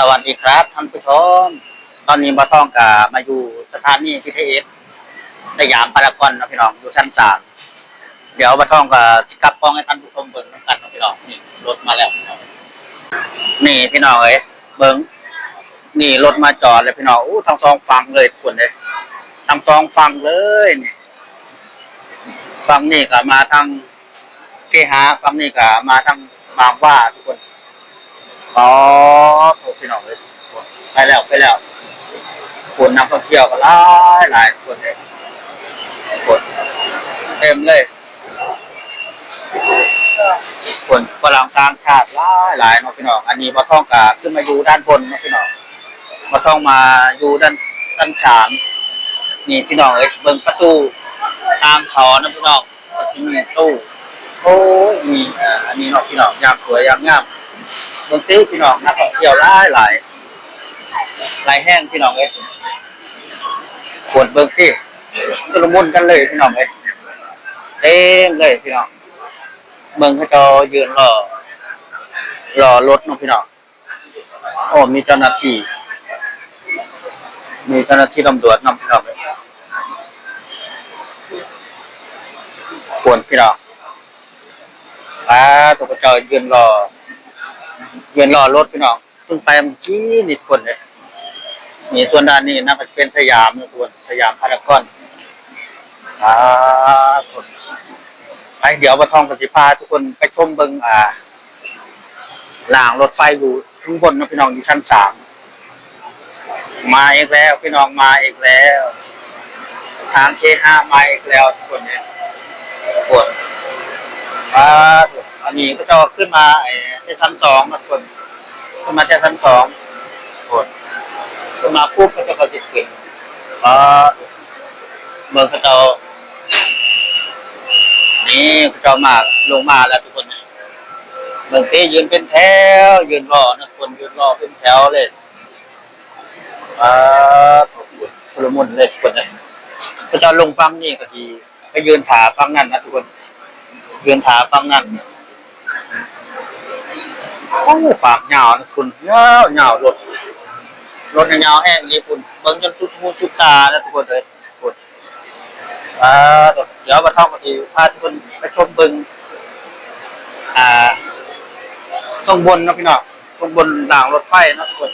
สวัสดีครับท่านผู้ชม ตอนนี้มาต้องกับมาอยู่สถานีพิเทศสยามพารากอนนะพี่น้องอยู่ชั้นสามเดี๋ยวมาต้องกับสิกับกล้องให้ท่านผู้ชมเบิ่งกันนะพี่น้องนี่รถมาแล้วพี่น้องนี่พี่น้องเอ้ยเบิ่งนี่รถมาจอดเลยพี่น้องอู้ทั้งสองฝั่งเลยทุกคนเลยทั้งสองฝั่งเลยนี่ฝั่งนี่ก็มาทางเกหาฝั่งนี่ก็มาทางบางว่าทุกคน อ๋อโทษพี่น้องเลยไปแล้วไปแล้วคนนักท่องเที่ยวก็หลายหลายคนเลยคนเต็มเลยคนฝรั่งต่างชาติหลายหลายเนาะพี่น้องอันนี้มาท่องกาขึ้นมาอยู่ด้านบนเนาะพี่น้องมาท่องมาอยู่ด้านด้านสามนี่พี่น้องเอ้ยเบิ่งประตูตามเขานะพี่น้องก็จะมีตู้โอ้ยมีอ่าอันนี้เนาะพี่น้องยามสวยยามงาม เมืองตีพี่น้องนักท่องเที่ยวหลายหลายหลายแห้งพี่น้องเอ้ยปวดเบิ่งที่ชุลมุนกันเลยพี่น้องเอ้ยเต็มเลยพี่น้องเมืองเขาจะยืนรอรอรถเนาะพี่น้องโอ้มีเจ้าหน้าที่มีเจ้าหน้าที่ตำรวจนำพี่น้องเอ้ยควรพี่น้องอ่าตัวกระจายยืนรอ เวียนรอรถพี่น้องเพิ่งไปเมื่อกี้นี่ทุกคนเลยนี่ส่วนด้านนี้น่าจะเป็นสยามนะทุกคนสยามพารากอนอ่าทุกคนไปเดี๋ยวมาทองปฏิพาทุกคนไปชมเบิงอ่าหลางรถไฟอยู่ข้างบนนะพี่น้องอยู่ชั้นสามมาอีกแล้วพี่น้องมาอีกแล้ว ทางเคห้ามาอีกแล้วทุกคนเนี่ยปวดอ่า อันนี้ก็จะขึ้นมาไอ้ที่ชั้นสองนะคนขึ้นมาที่ชั้นสองกดขึ้นมาปุ๊บก็จะเขาจิตขึ้นอ่าเมืองเขาเจ้านี่เขาเจ้ามาลงมาแล้วทุกคนเมืองที่ยืนเป็นแถวยืนรอนะคนยืนรอเป็นแถวเลยอ่าถูกสลมุนเลยคนนะเขาเจ้าลงฟังนี่ก็ทีไปยืนถาฟังนั่นนะทุกคนยืนถาฟังนั่น โอ้ปากยาวนะคุณยาวยารถรถยาแห้งนี่คุณเบิ่งจนสุดหูสุดตาแล้วทุกคนเลยคุณอ่าเดี๋ยวมาท่องกันทีพาทุกคนไปชมเบิ่งอ่าข้างบนนะพี่น้องข้างบนรางรถไฟนะทุกคน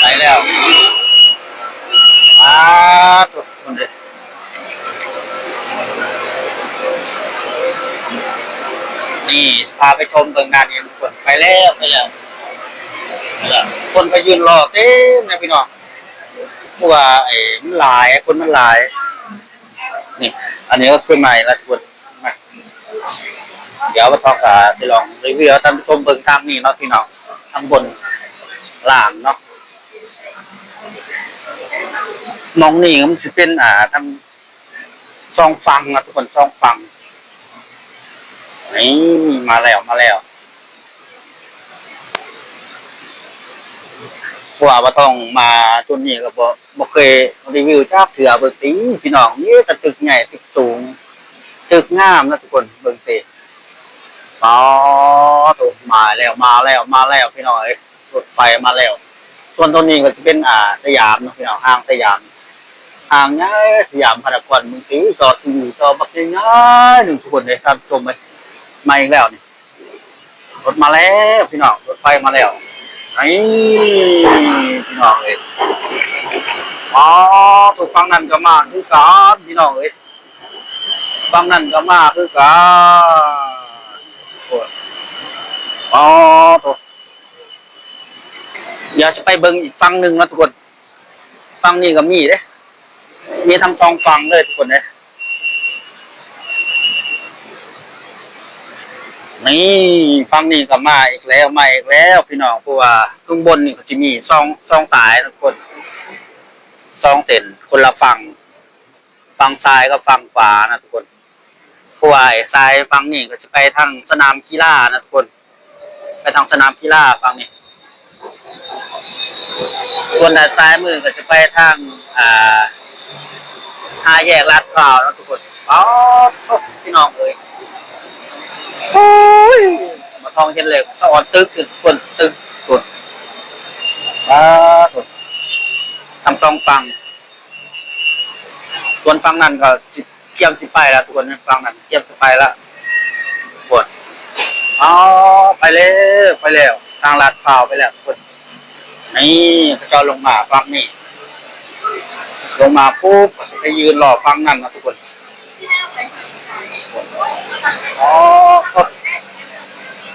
ไปแล้วอ่าทุกคนเลยนี่พาไปชมเบิ่งงานนี้ทุก คนไปแล้วไปแล้วไปแล้วคนก็ยืนรอเต็มนะพี่น้องเพราะว่าไอ้มันหลายคนมันหลาย นี่ อันนี้ก็ขึ้นใหม่ล้วทุกคนมาเดี๋ยวมาทอกกับสิลองรีวิวท่านผู้ชมเบิ่งทางนี้เนาะพี่น้องทางบนล่างเนาะมองนี่มันจะเป็นอ่าทางซองฟังนะทุกคนซองฟังนี่มาแล้วมาแล้ว เพราะว่าบ่ต้องมาจุดนี้ก็บ่บ่เคยรีวิวจักเถื่อเบิ่งติพี่น้องนี่แต่ตึกใหญ่ตึกสูง ตึกงามนะทุกคนเบิ่งติอ๋อถูกมาแล้วมาแล้วมาแล้วพี่น้องเอ้ยรถไฟมาแล้วส่วนตัวนี้ก็จะเป็นอ่าสยามนะพี่น้องห้างสยามห้างใหญ่สยามพารากอนเมึงติจอดอยู่จอบักใหญ่ๆหนึ่งทุกคนเลยครับชมไปมาอีกแล้วนี่รถมาแล้วพี่น้องรถไฟมาแล้ว ไอ้พี่น้องเอ้ยอ๋อถูกฟังนั่นก็มาคือกันพี่น้องเอ้ยฟังนั่นก็มาคือกันโอ้ยอ๋อถูกเดี๋ยวจะไปเบิ่งอีกฟังหนึ่งนะทุกคน ฟังนี่ก็มีเด้ มีทั้งสองฟังเลยทุกคนเลย นี่ฟังนี่ก็มาอีกแล้วมาอีกแล้ว พี่น้องเพราะว่าข้างบนนี่ก็จะมีซองซองสายทุกคนซองเส้นคนละฝั่งฝั่งซ้ายกับฝั่งขวานะทุกคนเพราะว่าไอ้ซ้ายฝั่งนี่ก็จะไปทางสนามกีฬานะทุกคน ไปทางสนามกีฬาฝั่งนี้ส่วนด้านซ้ายมือก็จะไปทางอ่าห้าแยกลาดพร้าวนะทุกคนอ๋อพี่น้องเอ้ย โอ้ยมาทองเห็นเลยสะออนตึกคือคนตึกคนอ่าถูกทำสองฟังส่วนฟังนั้นก็เกี่ยมสิไปแล้วทุกคนฟังนั้นเกี่ยมสิไปแล้วปวดอ๋อไปแล้วไปแล้วทางลาดพร้าวไปแล้วทุกคนนี่พระเจ้าลงมาฟังนี่ลงมาปุ๊บไปยืนรอฟังนั่นนะทุกคน อ๋อ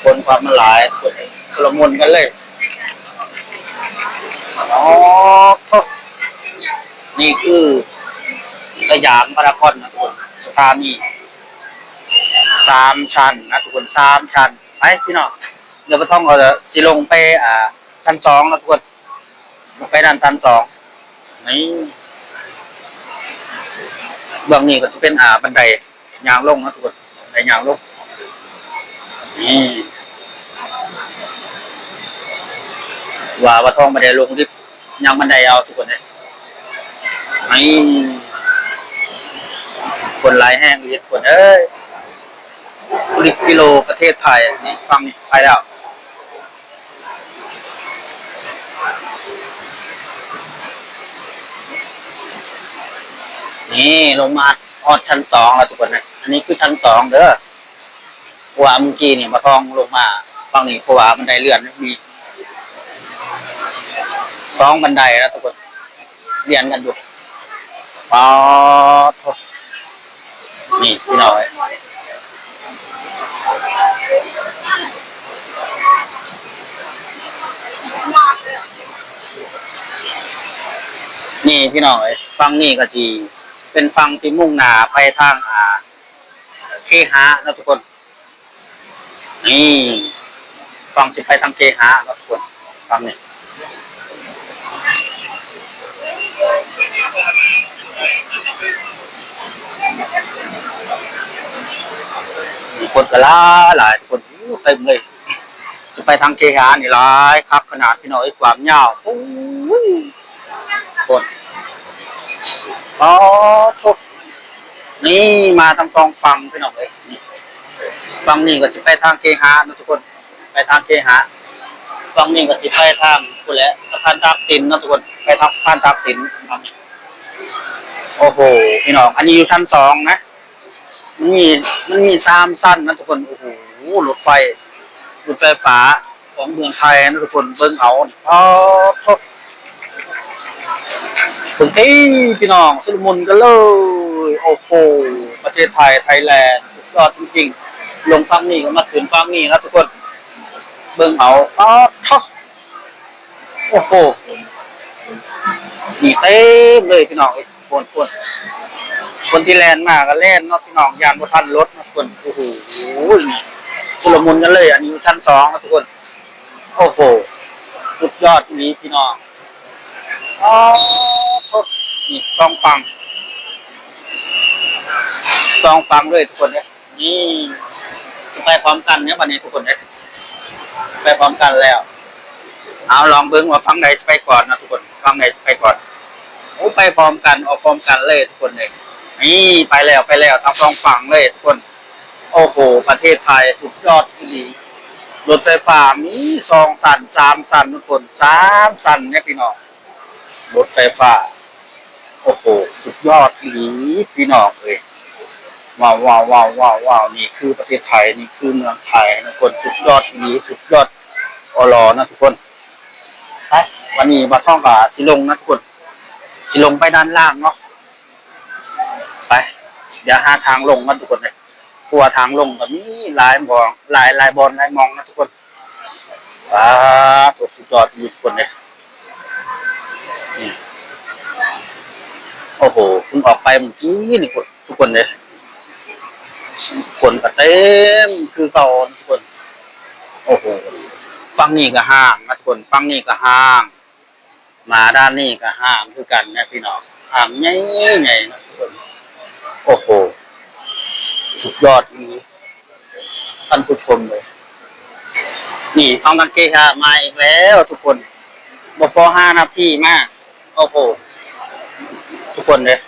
คนความมันหลายคนกระมุนกันเลยอ๋อนี่คือสยามพารากอนนะทุกคนสถานีสามชั้นนะทุกคนสามชั้นไปพี่น้องเดี๋ยวไปท่องเราจะสิลงไปอ่าชั้นสองนะทุกคนไปด้านชั้นสองนี่เบื้องนี้ก็จะเป็นอ่าบันไดยางลงนะทุกคนบันไดยางลง นี่ว่าว่าท่องบันไดลงที่ยางบันไดเอาทุกคนเลยนี่คนหลายแห้งเรียกคนเอ้ยลิกิโลประเทศไทยนี่ฟังนี่ไปแล้วนี่ลงมาออดชั้นสองแล้วทุกคนนะอันนี้คือชั้นสองเด้อ เพราะว่าเมื่อกี้นี่มาทองลงมาฝั่งนี้เพราะว่าบันไดเลื่อนมีสองบันไดแล้วทุกคนเรียนกันอยู่ปอดโถ่นี่พี่น้อยนี่พี่น้อยฟังนี่ก็จีเป็นฟังที่มุ่งหน้าไปทางอ่าเคหะนะทุกคน นี่ฟังสิไปทางเคหะนะทุกคนฟังนี่คนก็หลายหลายคนเต็มเลยจะไปทางเคหะนี่หลายครับ ขนาดพี่น้อยความยาวโอ้ยคนอ๋อทุกนี่มาทำกองฟังพี่น้องเลยนี่ ฟังนี่ก็จะไปทางเคหะนะทุกคน ไปทางเคหะฟังนี่ก็จะไปทางกูแหละสะพานตากสินนะทุกคนไปทางสะพานตากสินโอ้โหพี่น้อง อันนี้อยู่ชั้นสองนะมันมีมันมีสามสั้นนะทุกคนโอ้โหรถไฟรถไฟฟ้าของเมืองไทยนะทุกคนเบิ่งเอานี่อ๋อโทษถึงที่พี่น้องสุลมุนกันเลย โอ้โหประเทศไทยไทยแลนด์สุดยอดจริงๆ ลงฟังนี่ก็มาถึงฟังนี่นะทุกคน เบิ่งเอาอ๋อท่อโอ้โหนี่เต็มเลยพี่น้องคนคนคนที่แลนด์มาก็แล่นเนาะพี่น้องยานบทันรถนะทุกคนโอ้โหนี่สุลมุนกันเลย อันนี้อยู่ชั้นสองนะทุกคน โอ้โห สุดยอดนี้พี่น้องอ๋อนี่ซองฟังซองฟังด้วยทุกคนเนี่ย นี่ไปพร้อมกันเนี่ยวันนี้ทุกคนเนี่ยไปพร้อมกันแล้ว เอาลองเบิ้งว่าฟังไหนไปก่อนนะทุกคนฟังไหนไปก่อนโอ้ไปพร้อมกันออกพร้อมกันเลยทุกคนเลยนี่ไปแล้วไปแล้วทั้งสองฝั่งเลยทุกคน โอ้โหประเทศไทยสุดยอดที่ดีรถไฟฟ้ามีสองสันสามสันทุกคนสามสันเนี่ยพี่น้องรถไฟฟ้า โอ้โหสุดยอดอีหลีพี่น้องเลย ว้าวว้าวว้าวว้าวว้าวนี่คือประเทศไทยนี่คือเมืองไทยนะทุกคนสุดยอดอีหลีสุดยอดอรอนะทุกคนไปวันนี้มาท่องกับสิลงนะทุกคนสิลงไปด้านล่างเนาะไป เดี๋ยวหาทางลงกันทุกคนเลยกลัวทางลงแบบนี้หลายบองหลายหลายบอลหลายมองนะทุกคนว้าตัวสุดยอดอีหลีทุกคนเลยโอ้โหคุณออกไปเมื่อกี้นี่ทุกคนเลย คนก็เต็มคือเก่าทุกคน โอ้โหฟังนี่ก็ห้างนะทุกคนฟังนี่ก็ห้าง มาด้านนี้ก็ห้างคือกันนะพี่น้องห้างใหญ่ใหญ่นะทุกคนโอ้โหสุดยอดอีนี้ท่านผู้ชมเลย นี่ฟังกันเกฮะมาอีกแล้วทุกคนบพอห้านาทีมาก โอ้โห ทุกคนเลย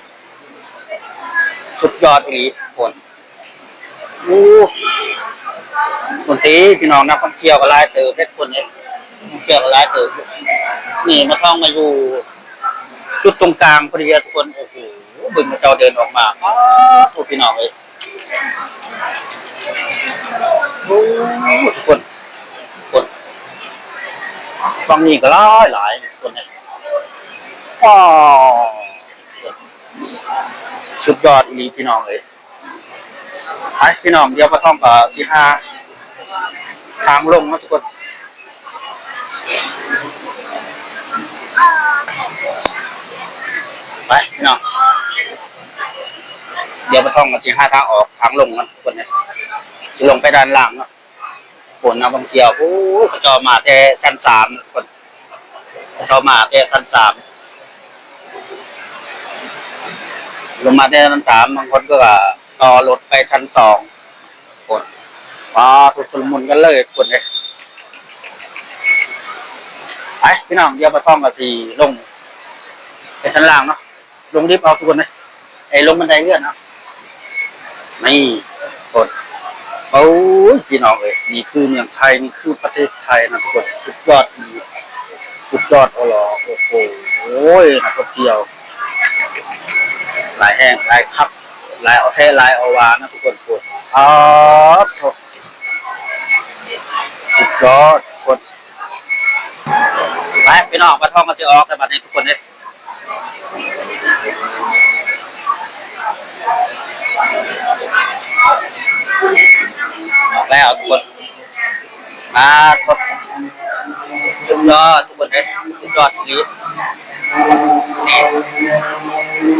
สุดยอดอีกคน อู้คนที่พี่น้องนักท่องเที่ยวก็หลายเติบเพชรคนเลยท่องเที่ยวก็หลายเติบนี่มาท่องมาอยู่ จุดตรงกลางพอดีทุกคนโอ้โหบึงมาเจ้าเดินออกมาอ้าวโอ้พี่น้องเอ้ยโอ้ทุกคนคนฟังนี่ก็หลายหลายคนเนี่ยว้าวสุดยอดอีหลีพี่น้องเอ้ย ไปพี่น้องเดี๋ยวมาท่องกับสีห้าทางลงนะทุกคนไปพี่น้องเดี๋ยวไปท่องกันที่ห้าทางออกทางลงนะทุกคนเนี่ยจะลงไปด้านล่างเนาะฝนนักท่องเทียวโอ้ขจอมาแต่ชั้นสามกคนขจอมาแต่ชั้นสามลงมาแต่ชั้นสามบางคนก็ ต่อรถไปชั้นสองคนว้าทุกสมุนกันเลยคนเนี่ยไปพี่น้องเดี๋ยวไปท่องกันที่ลงไปชั้นล่างเนาะลงลิฟต์เอาทุกคนเลยไอ้ลงบันไดเลื่อนเนาะนี่กดโอ้ยพี่น้องเอ้ยนี่คือเมืองไทยนี่คือประเทศไทยนะทุกคนสุดยอดดีสุดยอดโอ้โหโอ้โหโอ้ยนักท่องเที่ยวหลายแห่งหลายครับ ลายเอาเทหลายเอาวานะทุกคนกดอ๋อสุดยอดกดไปพี่น้องมาท่องกันสิออกกันบัดนี้ทุกคนเลยออกแล้วทุกคนมาทุกครบสุดยอดทุกคนเลยสุดยอดชีนี่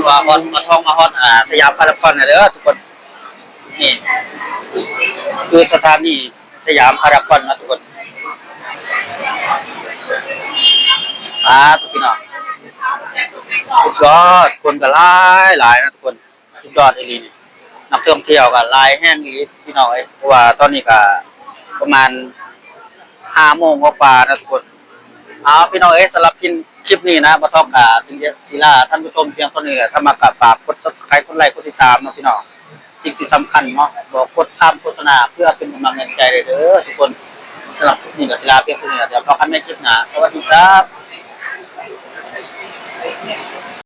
ว่าฮอตมาท่องมาฮอตอ่าสยามพารากอนนะเด้อทุกคนนี่คือสถานีสยามพารากอนนะทุกคนอ่าทุกพี่น้องสุดยอดคนก็หลายหลายนะทุกคนสุดยอดอีหลีนี่นักท่องเที่ยวกับลายแห้งอีกพี่น้องเอ้ยเพราะว่าตอนนี้ก็ประมาณห้าโมงกว่านะทุกคนเอาพี่น้องเอ้สำหรับคลิป คลิปนี้นะมาทอกกาถึงศิลาท่านผู้ชมเพียงเท่านี้แหละถ้ามากับฝากกดซับสไครต์กดไลค์กดติดตามนะพี่น้องสิ่งที่สำคัญเนาะบอกกดข้ามโฆษณาเพื่อเป็นกำลังใจเลยเด้อทุกคนสำหรับคลิปนี้กับศิลาเพียงเท่านี้เดี๋ยวพบกันในคลิปหน้าสวัสดีครับ